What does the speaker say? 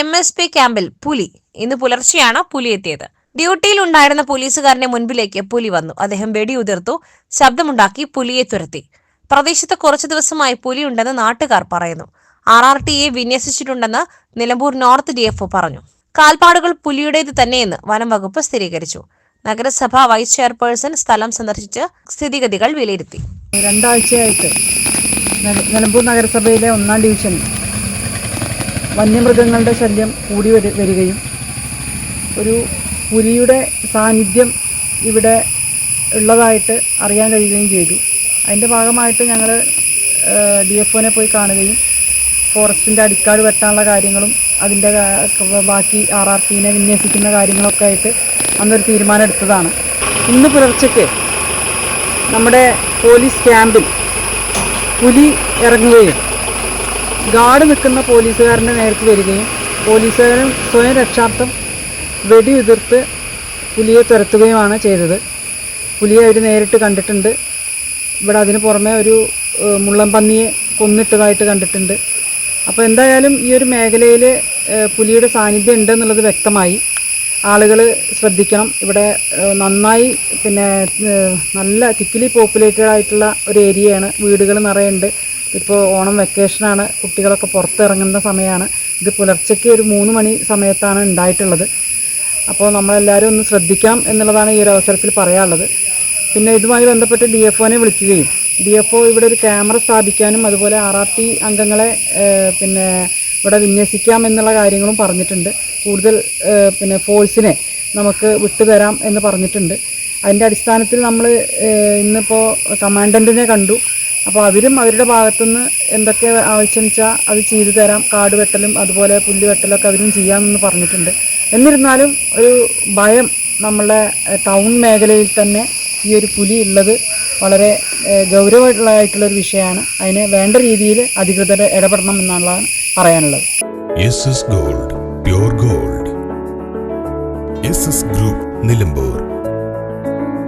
M S P ക്യാമ്പിൽ പുലി. ഇന്ന് പുലർച്ചെയാണ് പുലി എത്തിയത്. ഡ്യൂട്ടിയിൽ ഉണ്ടായിരുന്ന പോലീസുകാരന്റെ മുൻപിലേക്ക് പുലി വന്നു. അദ്ദേഹം വെടിയുതിർത്തു ശബ്ദമുണ്ടാക്കി പുലിയെ തുരത്തി. പ്രദേശത്ത് കുറച്ചു ദിവസമായി പുലിയുണ്ടെന്ന് നാട്ടുകാർ പറയുന്നു. ആർ ആർ ടിയെ വിന്യസിച്ചിട്ടുണ്ടെന്ന് നിലമ്പൂർ നോർത്ത് ഡി എഫ് പറഞ്ഞു. കാൽപ്പാടുകൾ പുലിയുടേത് തന്നെയെന്ന് വനം വകുപ്പ് സ്ഥിരീകരിച്ചു. നഗരസഭ വൈസ് ചെയർപേഴ്സൺ സ്ഥലം സന്ദർശിച്ച് സ്ഥിതിഗതികൾ വിലയിരുത്തി. രണ്ടാഴ്ചയായിട്ട് നിലമ്പൂർ നഗരസഭയിലെ ഒന്നാം ഡിവിഷനിൽ വന്യമൃഗങ്ങളുടെ ശല്യം കൂടി വരു വരികയും ഒരു പുലിയുടെ സാന്നിധ്യം ഇവിടെ ഉള്ളതായിട്ട് അറിയാൻ കഴിയുകയും ചെയ്തു. അതിന്റെ ഭാഗമായിട്ട് ഞങ്ങൾ ഡി എഫ് ഒനെ പോയി കാണുകയും ഫോറസ്റ്റിന്റെ അടിക്കാട് വെട്ടാനുള്ള കാര്യങ്ങളും അതിന്റെ ബാക്കി ആർ ആർ പിനെ വിന്യസിക്കുന്ന കാര്യങ്ങളൊക്കെ ആയിട്ട് അന്നൊരു തീരുമാനം എടുത്തതാണ്. ഇന്ന് പുലർച്ചയ്ക്ക് നമ്മുടെ പോലീസ് ക്യാമ്പിൽ പുലി ഇറങ്ങുകയും ഗാർഡ് നിൽക്കുന്ന പോലീസുകാരന്റെ നേർക്ക് വരികയും പോലീസുകാരൻ സ്വയം രക്ഷാർത്ഥം വെടിയുതിർത്ത് പുലിയെ തുരത്തുകയുമാണ് ചെയ്തത്. പുലിയെ അവർ നേരിട്ട് കണ്ടിട്ടുണ്ട്. ഇവിടെ അതിന് പുറമെ ഒരു മുള്ളൻപന്നിയെ കൊന്നിട്ടതായിട്ട് കണ്ടിട്ടുണ്ട്. അപ്പോൾ എന്തായാലും ഈ ഒരു മേഖലയിൽ പുലിയുടെ സാന്നിധ്യം ഉണ്ട് എന്നുള്ളത് വ്യക്തമായി. ആളുകൾ ശ്രദ്ധിക്കണം. ഇവിടെ നന്നായി പിന്നെ നല്ല തിക്കിലി പോപ്പുലേറ്റഡ് ആയിട്ടുള്ള ഒരു ഏരിയയാണ്. വീടുകൾ നിറയുണ്ട്. ഇപ്പോൾ ഓണം വെക്കേഷനാണ് കുട്ടികളൊക്കെ പുറത്തിറങ്ങുന്ന സമയമാണ് ഇത് പുലർച്ചയ്ക്ക് ഒരു മൂന്ന് മണി സമയത്താണ് ഉണ്ടായിട്ടുള്ളത്. അപ്പോൾ നമ്മളെല്ലാവരും ഒന്ന് ശ്രദ്ധിക്കാം എന്നുള്ളതാണ് ഈ ഒരു അവസരത്തിൽ പറയാനുള്ളത്. പിന്നെ ഇതുമായി ബന്ധപ്പെട്ട് ഡി എഫ് ഒനെ വിളിക്കുകയും ഡി എഫ് ഒ ഇവിടെ ഒരു ക്യാമറ സ്ഥാപിക്കാനും അതുപോലെ ആർ ആർ ടി അംഗങ്ങളെ പിന്നെ ഇവിടെ വിന്യസിക്കാം എന്നുള്ള കാര്യങ്ങളും പറഞ്ഞിട്ടുണ്ട്. കൂടുതൽ പിന്നെ ഫോഴ്സിനെ നമുക്ക് വിട്ടുതരാം എന്ന് പറഞ്ഞിട്ടുണ്ട്. അതിന്റെ അടിസ്ഥാനത്തിൽ നമ്മൾ ഇന്നിപ്പോൾ കമാൻഡന്റിനെ കണ്ടു. അപ്പോൾ അവരും അവരുടെ ഭാഗത്തുനിന്ന് എന്തൊക്കെ ആവശ്യം വെച്ചാൽ അത് ചെയ്തു തരാം. കാട് വെട്ടലും അതുപോലെ പുല്ല് വെട്ടലൊക്കെ അവരും ചെയ്യാമെന്ന് പറഞ്ഞിട്ടുണ്ട്. എന്നിരുന്നാലും ഒരു ഭയം നമ്മളെ ടൗൺ മേഖലയിൽ തന്നെ ഈ ഒരു പുലി ഉള്ളത് വളരെ ഗൗരവമായിട്ടുള്ള ഒരു വിഷയമാണ്. അതിന് വേണ്ട രീതിയിൽ അധികൃതർ ഇടപെടണം എന്നുള്ളതാണ് പറയാനുള്ളത്. Gold gold group Nilambur